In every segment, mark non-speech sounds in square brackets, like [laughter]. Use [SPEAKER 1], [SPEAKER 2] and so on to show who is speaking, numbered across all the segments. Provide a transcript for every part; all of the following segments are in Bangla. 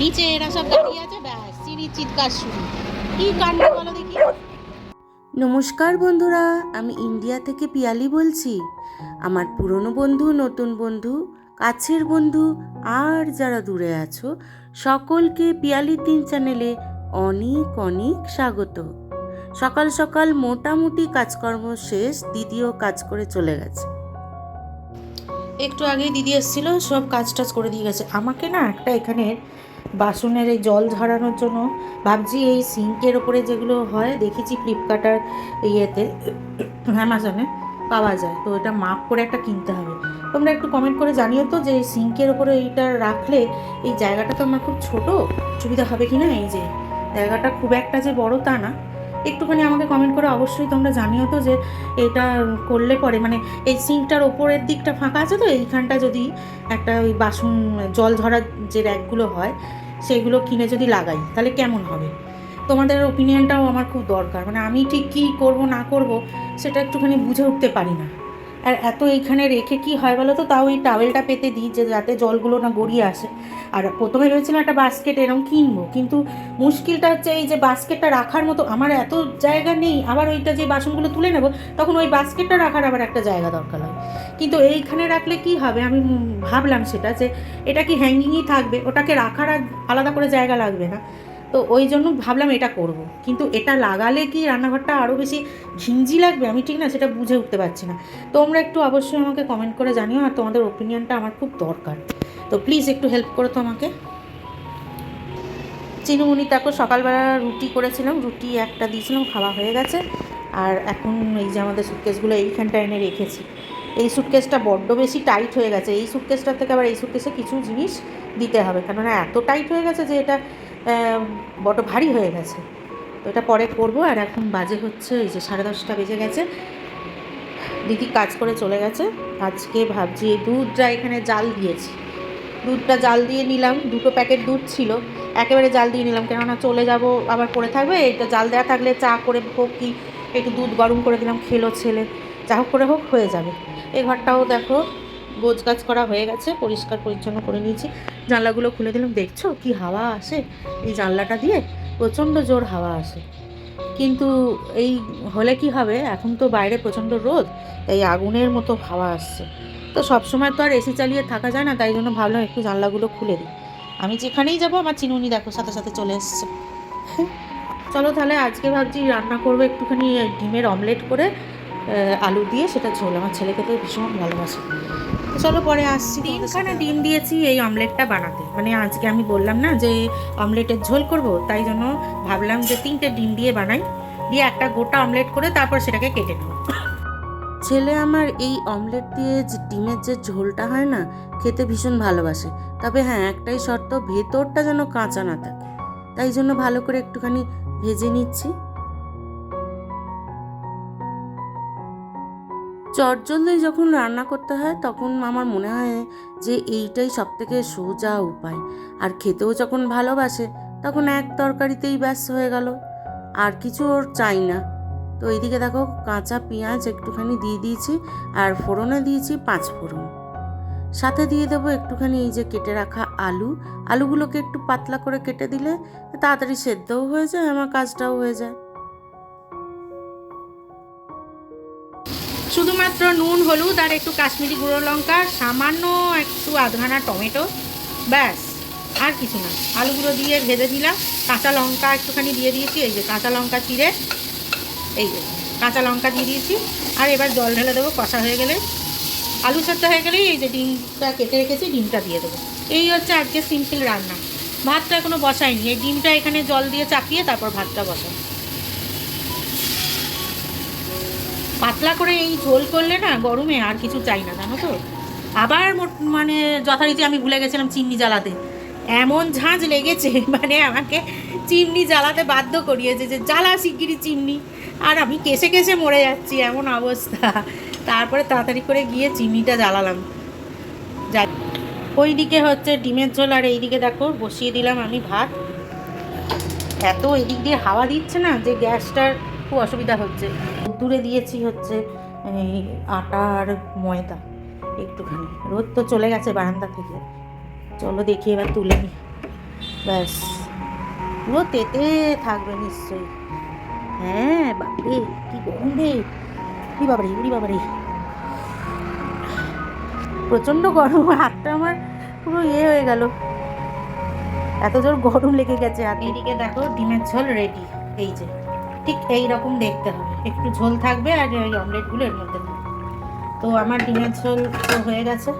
[SPEAKER 1] নিচে এরা সব দাঁড়িয়ে আছে, ব্যাস চিনির চিৎকার শুরু। কি কাণ্ড বলো দেখি।
[SPEAKER 2] নমস্কার বন্ধুরা, আমি ইন্ডিয়া থেকে পিয়ালি বলছি। আমার পুরনো বন্ধু, নতুন বন্ধু, কাছের বন্ধু, আর যারা দূরে আছো, সকলকে পিয়ালির তিন চ্যানেলে অনেক অনেক স্বাগত। সকাল সকাল মোটামুটি কাজকর্ম শেষ দিদিও কাজ করে চলে গেছে।
[SPEAKER 1] একটু আগেই দিদি এসেছিল, সব কাজ টাজ করে দিয়ে গেছে। আমাকে না একটা এখানের বাসনের এই জল ঝরানোর জন্য ভাবছি এই সিঙ্কের ওপরে যেগুলো হয়, দেখেছি ফ্লিপকার্টার ইয়েতে, অ্যামাজনে পাওয়া যায়। তো এটা মাপ করে একটা কিনতে হবে। তোমরা একটু কমেন্ট করে জানিও তো যে সিঙ্কের ওপরে এইটা রাখলে এই জায়গাটা তো আমার খুব ছোট, সুবিধা হবে কি না এই যে জায়গাটা খুব একটা যে বড় তা না। একটুখানি আমাকে কমেন্ট করে অবশ্যই তোমরা জানিও তো যে এটা করলে পরে মানে এই সিঙ্কটার ওপরের দিকটা ফাঁকা আছে তো, এইখানটা যদি একটা ওই বাসন, জল ধরার যে র্যাকগুলো হয়, সেগুলো কিনে যদি লাগাই, তাহলে কেমন হবে? তোমাদের ওপিনিয়নটাও আমার খুব দরকার মানে আমি ঠিক কী করব না করব, সেটা একটুখানি বুঝে উঠতে পারি না। আর এত এইখানে রেখে কি হয় বলো তো? তাও এই টাওয়েলটা পেতে দিই যে যাতে জলগুলো না গড়িয়ে আসে। আর প্রথমে ভেবেছিলাম একটা বাস্কেট এরকম কিনবো, কিন্তু মুশকিলটা হচ্ছে এই যে বাস্কেটটা রাখার মতো আমার এত জায়গা নেই, আবার ওইটা যে বাসনগুলো তুলে নেব, তখন ওই বাস্কেটটা রাখার আবার একটা জায়গা দরকার হয়। কিন্তু এইখানে রাখলে কি হবে? আমি ভাবলাম সেটা যে এটা কি হ্যাঙ্গিংই থাকবে? ওটাকে রাখার আর আলাদা করে জায়গা লাগবে না। তো ওই জন্য ভাবলাম এটা করব। কিন্তু এটা লাগালে কি রান্নাঘরটা আরও বেশি ঘিঞ্জি লাগবে? আমি ঠিক না, সেটা বুঝে উঠতে পারছি না। তোমরা একটু অবশ্যই আমাকে কমেন্ট করে জানিও আর তোমাদের ওপিনিয়নটা আমার খুব দরকার। তো প্লিজ একটু হেল্প করো তো আমাকে। চিনুমুনি তাকে সকালবেলা রুটি করেছিলাম, রুটি একটা দিয়েছিলাম, খাওয়া হয়ে গেছে। আর এখন এই যে আমাদের সুটকেসগুলো এইখানটা এনে রেখেছি। এই সুটকেসটা বড্ড বেশি টাইট হয়ে গেছে। এই সুটকেসটার থেকে আবার এই সুটকেসে কিছু জিনিস দিতে হবে। কেননা এত টাইট হয়ে গেছে যে এটা বড্ড ভারী হয়ে গেছে। তো এটা পরে করব আর এখন বাজে হচ্ছে এই যে সাড়ে দশটা বেজে গেছে। দিদি কাজ করে চলে গেছে। আজকে ভাবছি এই দুধটা এখানে জাল দিয়েছি। দুধটা জাল দিয়ে নিলাম। দুটো প্যাকেট দুধ ছিল। একেবারে জাল দিয়ে নিলাম। কেননা চলে যাব আবার পড়ে থাকবে। এটা জাল দেওয়া থাকলে চা করে হোক কি, একটু দুধ গরম করে দিলাম খেলো ছেলে। যা হোক করে হোক হয়ে যাবে। এই ঘরটাও দেখো গোছ গাছ করা হয়ে গেছে, পরিষ্কার পরিচ্ছন্ন করে নিয়েছি। জানলাগুলো খুলে দিলাম, দেখছ কি হাওয়া আসে? এই জানলাটা দিয়ে প্রচণ্ড জোর হাওয়া আসে। কিন্তু এই হলে কি হবে? এখন তো বাইরে প্রচণ্ড রোদ এই আগুনের মতো হাওয়া আসছে। তো সবসময় তো আর এসি চালিয়ে থাকা যায় না, তাই জন্য ভাবলাম একটু জানলাগুলো খুলে দিই। আমি যেখানেই যাব, আমার চিনুনি দেখো, সাথে সাথে চলে এসছে। চলো তাহলে আজকে ভাবছি রান্না করব একটুখানি ডিমের অমলেট করে আলু দিয়ে, সেটা ঝোল। আমার ছেলেকে তো ভীষণ ভালোবাসে। চলো পরে আসছি তিনখানা ডিম দিয়েছি এই অমলেটটা বানাতে। মানে আজকে আমি বললাম না যে অমলেটের ঝোল করব তাই জন্য ভাবলাম যে তিনটে ডিম দিয়ে বানাই। দিয়ে একটা গোটা অমলেট করে তারপর সেটাকে কেটে নেব।
[SPEAKER 2] ছেলে আমার এই অমলেট দিয়ে যে ডিমের যে ঝোলটা হয় না খেতে ভীষণ ভালোবাসে। তবে হ্যাঁ একটাই শর্ত ভেতরটা যেন কাঁচা না থাকে। তাই জন্য ভালো করে একটুখানি ভেজে নিচ্ছি। চটজলদি যখন রান্না করতে হয়, তখন আমার মনে হয় যে এইটাই সব থেকে সোজা উপায়। আর খেতেও যখন ভালোবাসে, তখন এক তরকারিতেই ব্যস্ত হয়ে গেল। আর কিছু ওর চাই না। তো এইদিকে দেখো, কাঁচা পেঁয়াজ একটুখানি দিয়ে দিয়েছি, আর ফোড়নে দিয়েছি পাঁচ ফোড়ন। সাথে দিয়ে দেবো একটুখানি এই যে কেটে রাখা আলু। আলুগুলোকে একটু পাতলা করে কেটে দিলে তাড়াতাড়ি সেদ্ধও হয়ে যায়, আমার কাজটাও হয়ে যায়।
[SPEAKER 1] শুধুমাত্র নুন, হলুদ আর একটু কাশ্মীরি গুঁড়ো লঙ্কা, সামান্য একটু আধখানা টমেটো, ব্যাস, আর কিছু না। আলুগুলো দিয়ে ভেজে দিলাম। কাঁচা লঙ্কা একটুখানি দিয়ে দিয়েছি, এই যে কাঁচা লঙ্কা চিড়ে, এই যে কাঁচা লঙ্কা দিয়ে দিয়েছি। আর এবার জল ঢেলে দেবো, কষা হয়ে গেলে। আলু সেদ্ধ হয়ে গেলেই এই যে ডিমটা কেটে রেখেছি, ডিমটা দিয়ে দেবো। এই হচ্ছে আজকে সিম্পল রান্না। ভাতটা এখনও বসাইনি। এই ডিমটা এখানে জল দিয়ে চাপিয়ে তারপর ভাতটা বসাই পাতলা করে এই ঝোল করলে না গরমে আর কিছু চাই না, জানো তো? আবার মানে যথারীতি আমি ভুলে গেছিলাম চিমনি জ্বালাতে। এমন ঝাঁঝ লেগেছে [laughs] মানে আমাকে চিমনি জ্বালাতে বাধ্য করিয়েছে যে জ্বালা শিগগিরি চিমনি। আর আমি কেসে কেসে মরে যাচ্ছি, এমন অবস্থা। তারপরে তাড়াতাড়ি করে গিয়ে চিমনিটা জ্বালালাম। যা ওই দিকে হচ্ছে ডিমের ঝোল, আর এইদিকে দেখো, বসিয়ে দিলাম আমি ভাত। এত এদিক দিয়ে হাওয়া দিচ্ছে না যে গ্যাসটার খুব অসুবিধা হচ্ছে। দূরে দিয়েছি হচ্ছে এই আটা আর ময়দা একটুখানি। রোদ তো চলে গেছে বারান্দা থেকে। চলো দেখি এবার তুলে নি। ব্যাস। পুরো তেতে থাকবে নিশ্চয়ই। হ্যাঁ বাপরে, কি গরম রে। বাবারে উড়ি বাবারে। প্রচণ্ড গরম, হাতটা আমার পুরো ইয়ে হয়ে গেল। এত জোর গরম লেগে গেছে। এদিকে দেখো, ডিমের ঝোল রেডি এই যে। ঠিক এই রকম দেখতে হবে। একটু ঝোল থাকবে আর ওই অমলেটগুলো এর মধ্যে থাকবে। তো আমার ডিমের ঝোল তো হয়ে গেছে।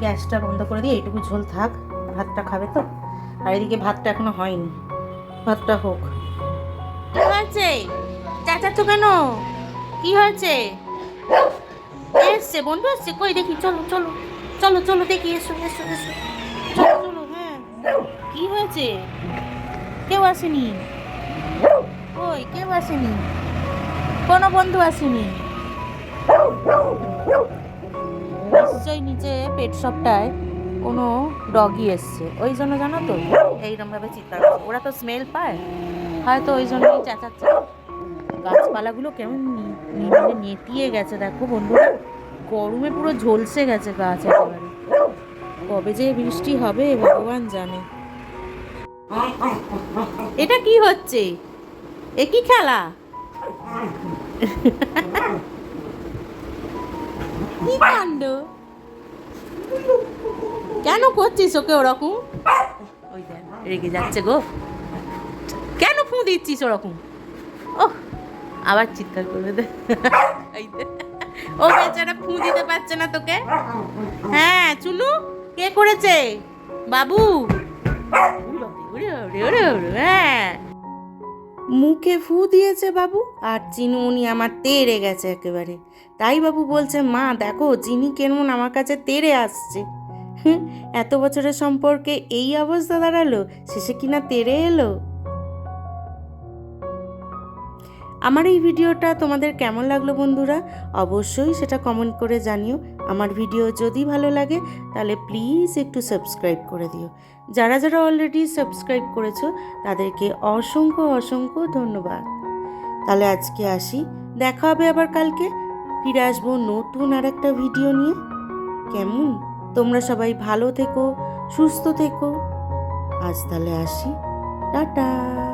[SPEAKER 1] গ্যাসটা বন্ধ করে দিই এইটুকু ঝোল থাক। ভাতটা খাবে তো? আর এদিকে ভাতটা এখনও হয়নি। ভাতটা হোক। হয়েছে? চাচা তো কেন? কি হয়েছে? এসছে? বন্ধু এসছে? কই দেখি, চলো চলো চলো চলো, দেখি, এসো এসো এসো। চলো চলো হ্যাঁ। কি হয়েছে? কেউ আসেনি। ওই কেউ আসেনি। কোনো বন্ধু আসেনি। নিশ্চয়ই নিচে পেট শপটায় কোনো ডগি এসছে। ওই জন্য জানো তো? এইরকমভাবে করছে। ওরা তো স্মেল পায়। হয়তো ওই জন্যই চেঁচাচ্ছে। গাছপালাগুলো কেমন মানে নেতিয়ে গেছে। দেখো বন্ধুরা, গরমে পুরো ঝলসে গেছে গাছ একেবারে। কবে যে বৃষ্টি হবে, ভগবান জানে। এটা কি হচ্ছে? এ কি খেলা? কি কাণ্ড? কেন করছিস ওকে ওরকম? ওই দেখ রেগে যাচ্ছে গো। কেন ফু দিচ্ছিস ওরকম? ও আবার চিৎকার করবে দে। ও বেচারা ফু দিতে পারছে না তোকে? হ্যাঁ চুনু কে করেছে? বাবু? হ্যাঁ। মুখে ফু দিয়েছে বাবু, আর চিনু উনি আমার তেড়ে গেছে একেবারে। তাই বাবু বলছে, মা, দেখো চিনি কেমন আমার কাছে তেড়ে আসছে। এত বছরের সম্পর্কে এই অবস্থা দাঁড়াল, শেষে কিনা তেড়ে এলো? আমার এই ভিডিওটা তোমাদের কেমন লাগল বন্ধুরা? অবশ্যই সেটা কমেন্ট করে জানিও। আমার ভিডিও যদি ভালো লাগে, তাহলে প্লিজ একটু সাবস্ক্রাইব করে দিও। যারা যারা অলরেডি সাবস্ক্রাইব করেছ, তাদেরকে অসংখ্য অসংখ্য ধন্যবাদ। তাহলে আজকে আসি। দেখা হবে আবার কালকে। ফিরে আসব নতুন আর একটা ভিডিও নিয়ে। কেমন? তোমরা সবাই ভালো থেকো, সুস্থ থেকো। আজ তাহলে আসি। টাটা!